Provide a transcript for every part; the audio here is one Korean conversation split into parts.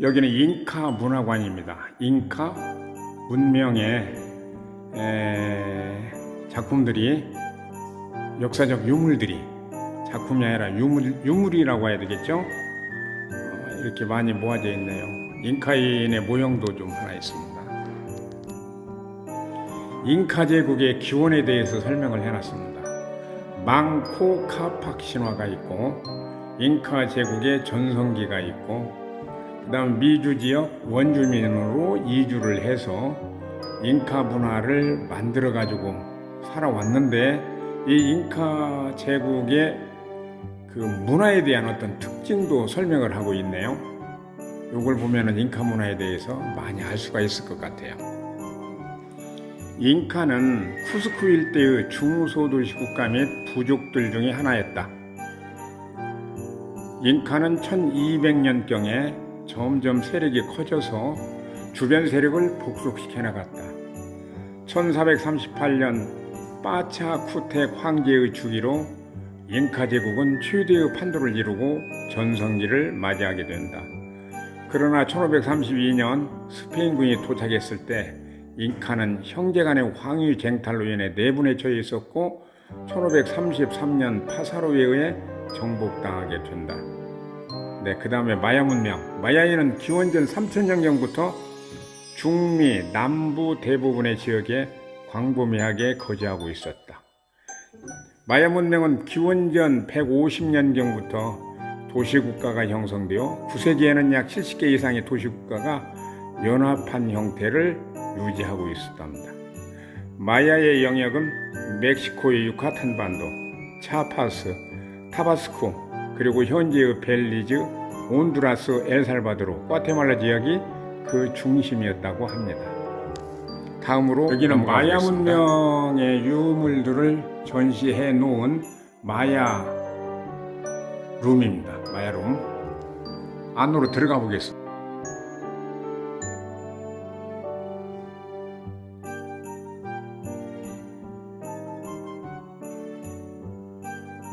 여기는 잉카 문화관입니다. 잉카 문명의 에, 작품들이 역사적 유물들이 작품이 아니라 유물, 유물이라고 해야 되겠죠? 어, 이렇게 많이 모아져 있네요. 잉카인의 모형도 좀 하나 있습니다. 잉카 제국의 기원에 대해서 설명을 해놨습니다. 망코 카팍 신화가 있고 잉카 제국의 전성기가 있고 그 다음 미주 지역 원주민으로 이주를 해서 잉카 문화를 만들어 가지고 살아왔는데 이 잉카 제국의 그 문화에 대한 어떤 특징도 설명을 하고 있네요. 이걸 보면은 잉카 문화에 대해서 많이 알 수가 있을 것 같아요. 잉카는 쿠스쿠 일대의 중소도시 국가 및 부족들 중의 하나였다. 잉카는 1200년경에 점점 세력이 커져서 주변 세력을 복속시켜 나갔다. 1438년 빠차 쿠텍 황제의 주기로 잉카 제국은 최대의 판도를 이루고 전성기를 맞이하게 된다. 그러나 1532년 스페인군이 도착했을 때 잉카는 형제 간의 황유 쟁탈로 인해 내분에 처해 있었고 1533년 파사로에 의해 정복당하게 된다. 네, 그 다음에 마야 문명. 마야인은 기원전 3000년경부터 중미, 남부 대부분의 지역에 광범위하게 거주하고 있었다. 마야 문명은 기원전 150년경부터 도시국가가 형성되어 9세기에는 약 70개 이상의 도시국가가 연합한 형태를 유지하고 있었답니다. 마야의 영역은 멕시코의 유카탄 반도, 차파스, 타바스코, 그리고 현재의 벨리즈, 온두라스, 엘살바도르, 과테말라 지역이 그 중심이었다고 합니다. 다음으로 여기는 마야. 문명의 유물들을 전시해 놓은 마야 룸입니다. 마야 룸. 안으로 들어가 보겠습니다.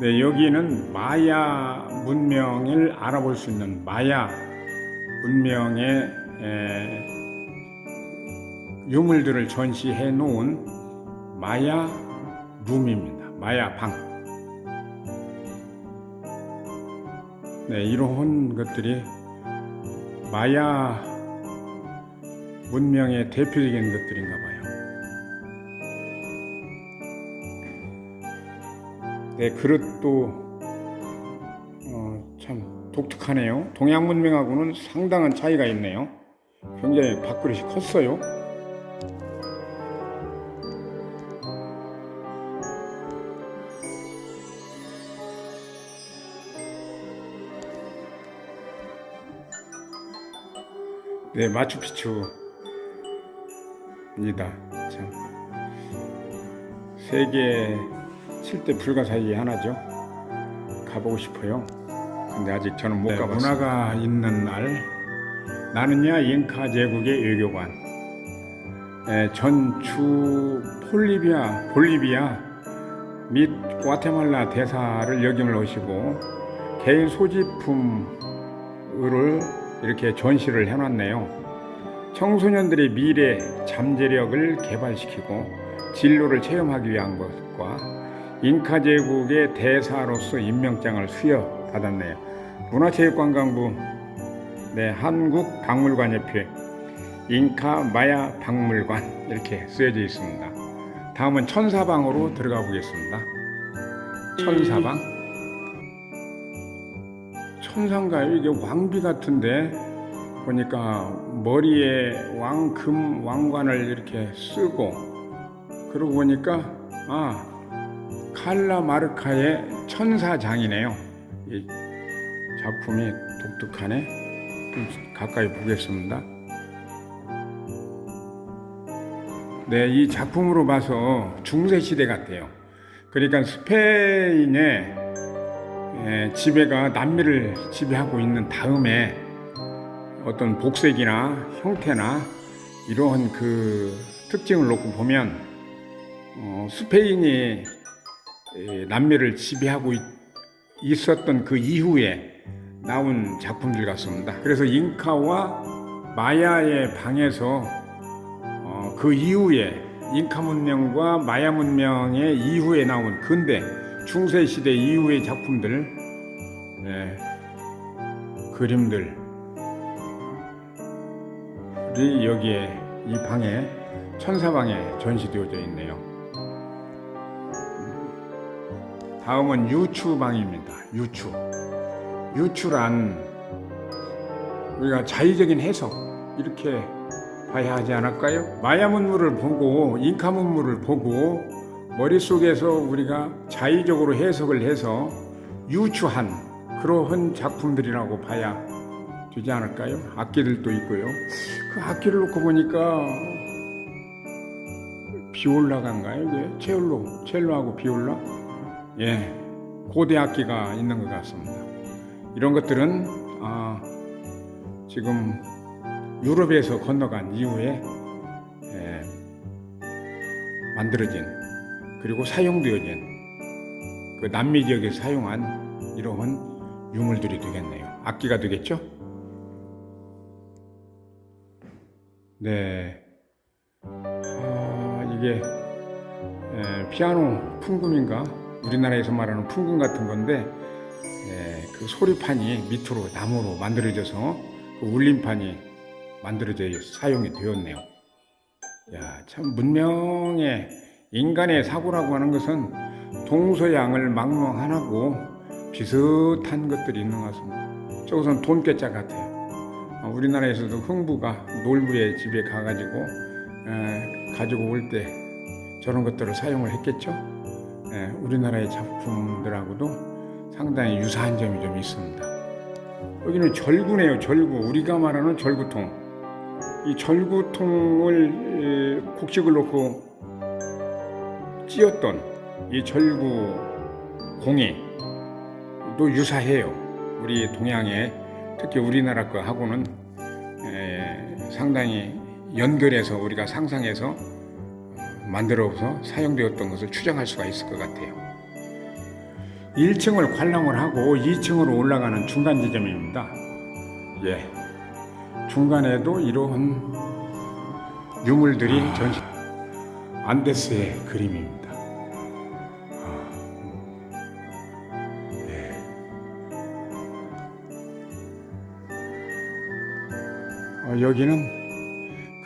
네, 여기는 마야 문명을 알아볼 수 있는 마야 문명의 에, 유물들을 전시해 놓은 마야 룸입니다. 마야 방. 네, 이런 것들이 마야 문명의 대표적인 것들인가 봐요. 네, 그릇도 어, 참 독특하네요. 동양 문명하고는 상당한 차이가 있네요. 굉장히 밥그릇이 컸어요. 네, 마추픽추입니다. 참 세계 7대 불가사의 하나죠. 가보고 싶어요. 근데 아직 저는 못 네, 가봤어요. 문화가 있는 날 나는야 잉카 제국의 외교관 에, 전주 폴리비아 볼리비아 및 과테말라 대사를 역임을 오시고 개인 소지품을 이렇게 전시를 해놨네요. 청소년들의 미래 잠재력을 개발시키고 진로를 체험하기 위한 것과 잉카 제국의 대사로서 임명장을 수여받았네요. 문화체육관광부 네, 한국박물관협회 잉카 마야 박물관 이렇게 쓰여져 있습니다. 다음은 천사방으로 들어가 보겠습니다. 천사방 천사인가요? 이게 왕비 같은데 보니까 머리에 왕금 왕관을 이렇게 쓰고 그러고 보니까 아 칼라 마르카의 천사장이네요. 이 작품이 독특하네. 좀 가까이 보겠습니다. 네, 이 작품으로 봐서 중세 시대 같아요. 그러니까 스페인의 에, 지배가 남미를 지배하고 있는 다음에 어떤 복색이나 형태나 이러한 그 특징을 놓고 보면 어, 스페인이 에, 남미를 지배하고 있, 있었던 그 이후에 나온 작품들 같습니다. 그래서 잉카와 마야의 방에서 어, 그 이후에 잉카 문명과 마야 문명의 이후에 나온 근대 중세 시대 이후의 작품들 네, 그림들이 여기에 이 방에 천사방에 전시되어져 있네요. 다음은 유추방입니다. 유추. 유추란 우리가 자의적인 해석 이렇게 봐야 하지 않을까요? 마야 문물을 보고 잉카 문물을 보고 머릿속에서 우리가 자의적으로 해석을 해서 유추한 그러한 작품들이라고 봐야 되지 않을까요? 악기들도 있고요. 그 악기를 놓고 보니까 비올라간가요? 이게 첼로, 첼로하고 비올라? 예, 고대 악기가 있는 것 같습니다. 이런 것들은 아, 지금 유럽에서 건너간 이후에 예, 만들어진 그리고 사용되어진 그 남미 지역에 사용한 이러한 유물들이 되겠네요. 악기가 되겠죠? 네. 아, 이게 에, 피아노 풍금인가? 우리나라에서 말하는 풍금 같은 건데 에, 그 소리판이 밑으로 나무로 만들어져서 그 울림판이 만들어져 사용이 되었네요. 야, 참 문명의 인간의 사고라고 하는 것은 동서양을 망망하고 비슷한 것들이 있는 것 같습니다. 저것은 돈깨자 같아요. 어, 우리나라에서도 흥부가 놀부의 집에 가가지고 에, 가지고 올 때 저런 것들을 사용을 했겠죠. 에, 우리나라의 작품들하고도 상당히 유사한 점이 좀 있습니다. 여기는 절구네요. 절구. 우리가 말하는 절구통. 이 절구통을 에, 곡식을 놓고 찧었던 이 절구 공이 또 유사해요. 우리 동양의 특히 우리나라 거하고는 에, 상당히 연결해서 우리가 상상해서 만들어서 사용되었던 것을 추정할 수가 있을 것 같아요. 1층을 관람을 하고 2층으로 올라가는 중간 지점입니다. 예. 중간에도 이러한 유물들이 전시 안데스의 그림입니다. 어, 여기는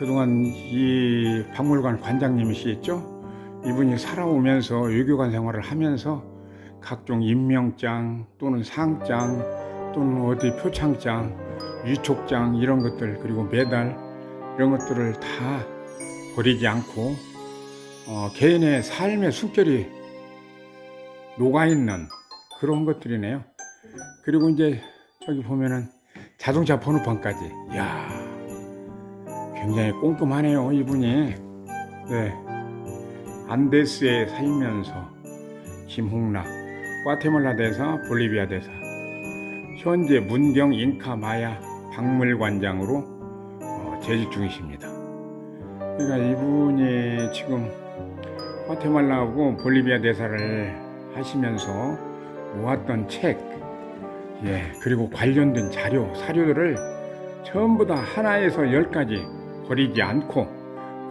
그동안 이 박물관 관장님이시겠죠? 이분이 살아오면서 외교관 생활을 하면서 각종 임명장 또는 상장 또는 어디 표창장, 위촉장 이런 것들 그리고 메달 이런 것들을 다 버리지 않고 어, 개인의 삶의 숨결이 녹아있는 그런 것들이네요. 그리고 이제 저기 보면은 자동차 번호판까지. 이야, 굉장히 꼼꼼하네요, 이분이. 네. 안데스에 살면서 김홍락, 과테말라 대사, 볼리비아 대사, 현재 문경 잉카 마야 박물관장으로 어, 재직 중이십니다. 그러니까 이분이 지금 과테말라하고 볼리비아 대사를 하시면서 모았던 책, 예, 그리고 관련된 자료, 사료들을 전부 다 하나에서 열까지 버리지 않고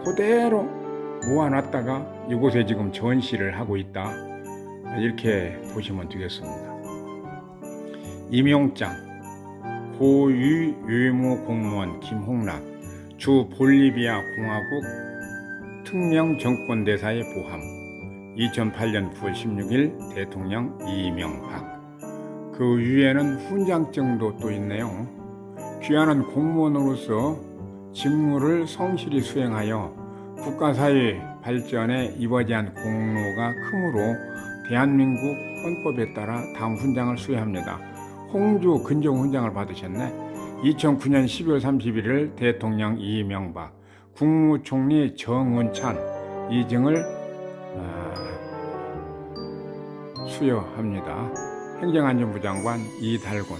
그대로 모아놨다가 이곳에 지금 전시를 하고 있다. 이렇게 보시면 되겠습니다. 임용장, 고유 외무 공무원 김홍락, 주 볼리비아 공화국 특명 정권대사의 보함, 2008년 9월 16일 대통령 이명박. 그 위에는 훈장증도 또 있네요. 귀하는 공무원으로서 직무를 성실히 수행하여 국가사회 발전에 이바지한 공로가 크므로 대한민국 헌법에 따라 다음 훈장을 수여합니다. 홍주 근정 훈장을 받으셨네. 2009년 12월 31일 대통령 이명박, 국무총리 정운찬 이증을 아, 수여합니다. 행정안전부 장관 이달곤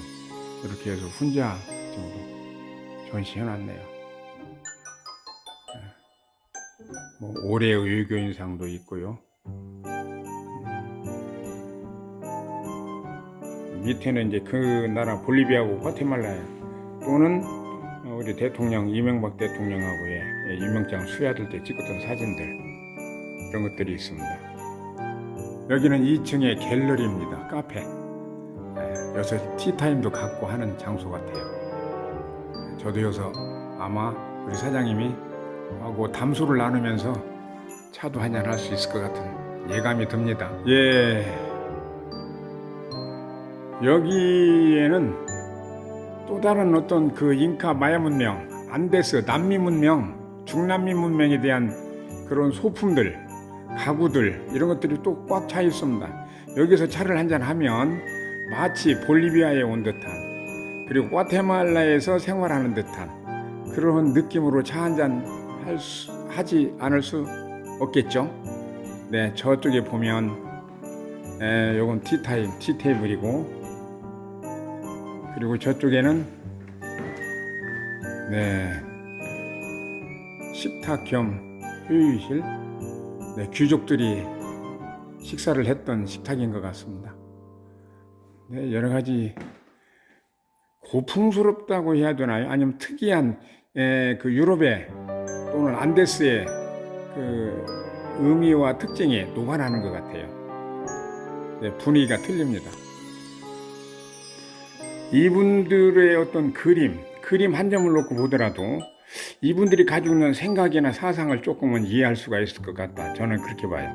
이렇게 해서 훈장 정도 전시해놨네요. 뭐 올해의 외교인상도 있고요. 음. 밑에는 이제 그 나라 볼리비아하고 과테말라 또는 어, 우리 대통령 이명박 대통령하고의 예, 임명장 수여할 때 찍었던 사진들 이런 것들이 있습니다. 여기는 2층의 갤러리입니다. 카페. 예, 여기서 티타임도 갖고 하는 장소 같아요. 저도 여기서 아마 우리 사장님이 하고 담소를 나누면서 차도 한잔 할 수 있을 것 같은 예감이 듭니다. 예. 여기에는 또 다른 어떤 그 잉카 마야 문명, 안데스 남미 문명, 중남미 문명에 대한 그런 소품들, 가구들 이런 것들이 또 꽉 차 있습니다. 여기서 차를 한잔 하면 마치 볼리비아에 온 듯한 그리고 과테말라에서 생활하는 듯한 그런 느낌으로 차 한잔 할 수- 하지 않을 수 없겠죠. 네, 저쪽에 보면 에, 요건 티타임, 티테이블이고 그리고 저쪽에는 네 식탁 겸 회의실 네, 귀족들이 식사를 했던 식탁인 것 같습니다. 네, 여러 가지 고풍스럽다고 해야 되나요? 아니면 특이한 에, 그 유럽의 또는 안데스의 그 의미와 특징이 녹아나는 것 같아요. 네, 분위기가 틀립니다. 이분들의 어떤 그림, 그림 한 점을 놓고 보더라도 이분들이 가지고 있는 생각이나 사상을 조금은 이해할 수가 있을 것 같다. 저는 그렇게 봐요.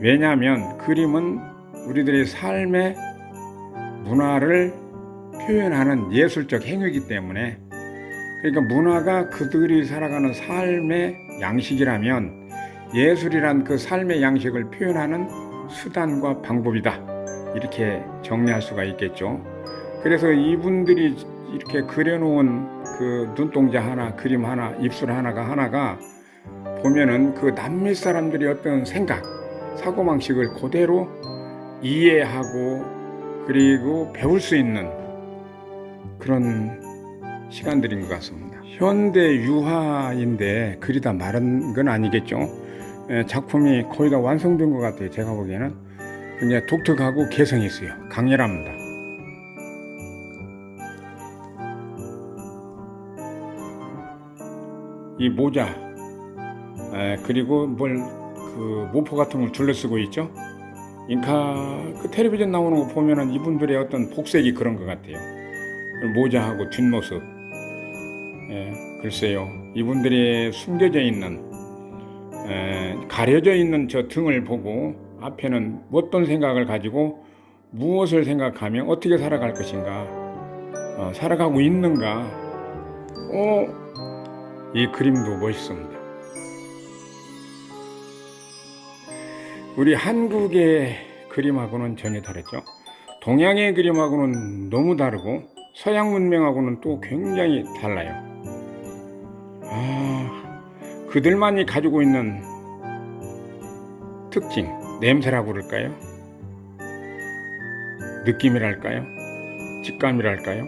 왜냐하면 그림은 우리들의 삶의 문화를 표현하는 예술적 행위이기 때문에 그러니까 문화가 그들이 살아가는 삶의 양식이라면 예술이란 그 삶의 양식을 표현하는 수단과 방법이다. 이렇게 정리할 수가 있겠죠. 그래서 이분들이 이렇게 그려놓은 그 눈동자 하나, 그림 하나, 입술 하나가 하나가 보면은 그 남미 사람들의 어떤 생각, 사고방식을 그대로 이해하고 그리고 배울 수 있는 그런 시간들인 것 같습니다. 현대 유화인데 그리 다 마른 건 아니겠죠. 에, 작품이 거의 다 완성된 것 같아요. 제가 보기에는 굉장히 독특하고 개성이 있어요. 강렬합니다. 이 모자 에, 그리고 뭘 그 모포 같은 걸 둘러쓰고 있죠. 인카 그 텔레비전 나오는 거 보면은 이분들의 어떤 복색이 그런 것 같아요. 모자하고 뒷모습. 예, 글쎄요. 이분들이 숨겨져 있는 에, 가려져 있는 저 등을 보고 앞에는 어떤 생각을 가지고 무엇을 생각하며 어떻게 살아갈 것인가, 어, 살아가고 있는가. 어, 이 그림도 멋있습니다. 우리 한국의 그림하고는 전혀 다르죠. 동양의 그림하고는 너무 다르고 서양 문명하고는 또 굉장히 달라요. 아, 그들만이 가지고 있는 특징, 냄새라고 그럴까요? 느낌이랄까요? 직감이랄까요?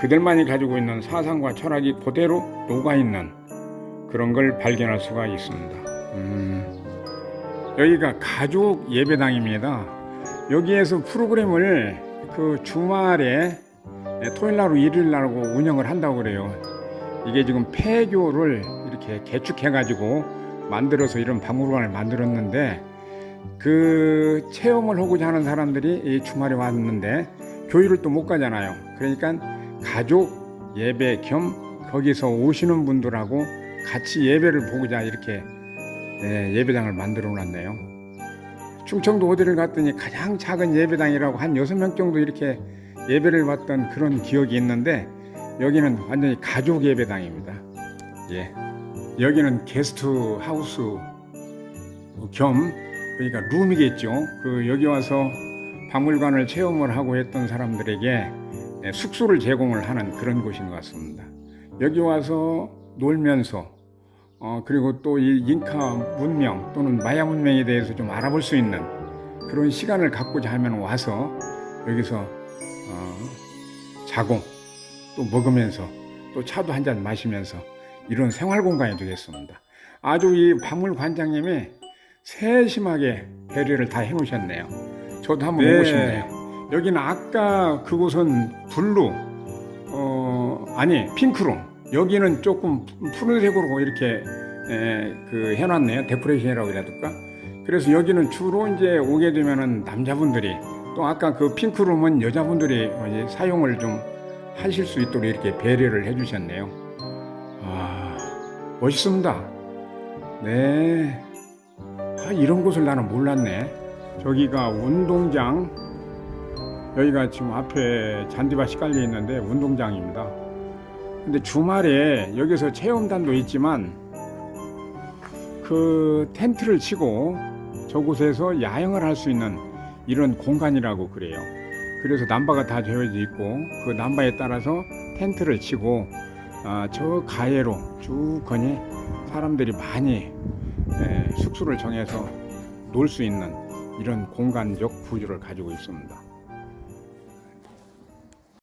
그들만이 가지고 있는 사상과 철학이 그대로 녹아있는 그런 걸 발견할 수가 있습니다. 음, 여기가 가족 예배당입니다. 여기에서 프로그램을 그 주말에 토요일날, 일요일날 하고 운영을 한다고 그래요. 이게 지금 폐교를 이렇게 개축해가지고 만들어서 이런 박물관을 만들었는데 그 체험을 하고자 하는 사람들이 이 주말에 왔는데 교회를 또 못 가잖아요. 그러니까 가족 예배 겸 거기서 오시는 분들하고 같이 예배를 보고자 이렇게 예, 예배당을 만들어 놨네요. 충청도 어디를 갔더니 가장 작은 예배당이라고 한 여섯 명 정도 이렇게 예배를 받던 그런 기억이 있는데 여기는 완전히 가족 예배당입니다. 예. 여기는 게스트 하우스 겸 그러니까 룸이겠죠. 그 여기 와서 박물관을 체험을 하고 했던 사람들에게 예, 숙소를 제공을 하는 그런 곳인 것 같습니다. 여기 와서 놀면서 어, 그리고 또 이 잉카 문명 또는 마야 문명에 대해서 좀 알아볼 수 있는 그런 시간을 갖고자 하면 와서 여기서 어, 자고 또 먹으면서 또 차도 한 잔 마시면서 이런 생활 공간이 되겠습니다. 아주 이 박물관장님이 세심하게 배려를 다 해놓으셨네요. 저도 한번 네. 오고 싶네요. 여기는 아까 그곳은 블루, 어 아니 핑크로. 여기는 조금 푸른색으로 이렇게 에, 그 해놨네요. 데코레이션이라고 해야 될까? 그래서 여기는 주로 이제 오게 되면은 남자분들이 또 아까 그 핑크룸은 여자분들이 사용을 좀 하실 수 있도록 이렇게 배려를 해주셨네요. 아 멋있습니다. 네. 아, 이런 곳을 나는 몰랐네. 저기가 운동장. 여기가 지금 앞에 잔디밭이 깔려 있는데 운동장입니다. 근데 주말에 여기서 체험단도 있지만 그 텐트를 치고 저곳에서 야영을 할 수 있는 이런 공간이라고 그래요. 그래서 남바가 다 되어져 있고 그 남바에 따라서 텐트를 치고 아, 저 가해로 쭉 거니 사람들이 많이 에, 숙소를 정해서 놀 수 있는 이런 공간적 구조를 가지고 있습니다.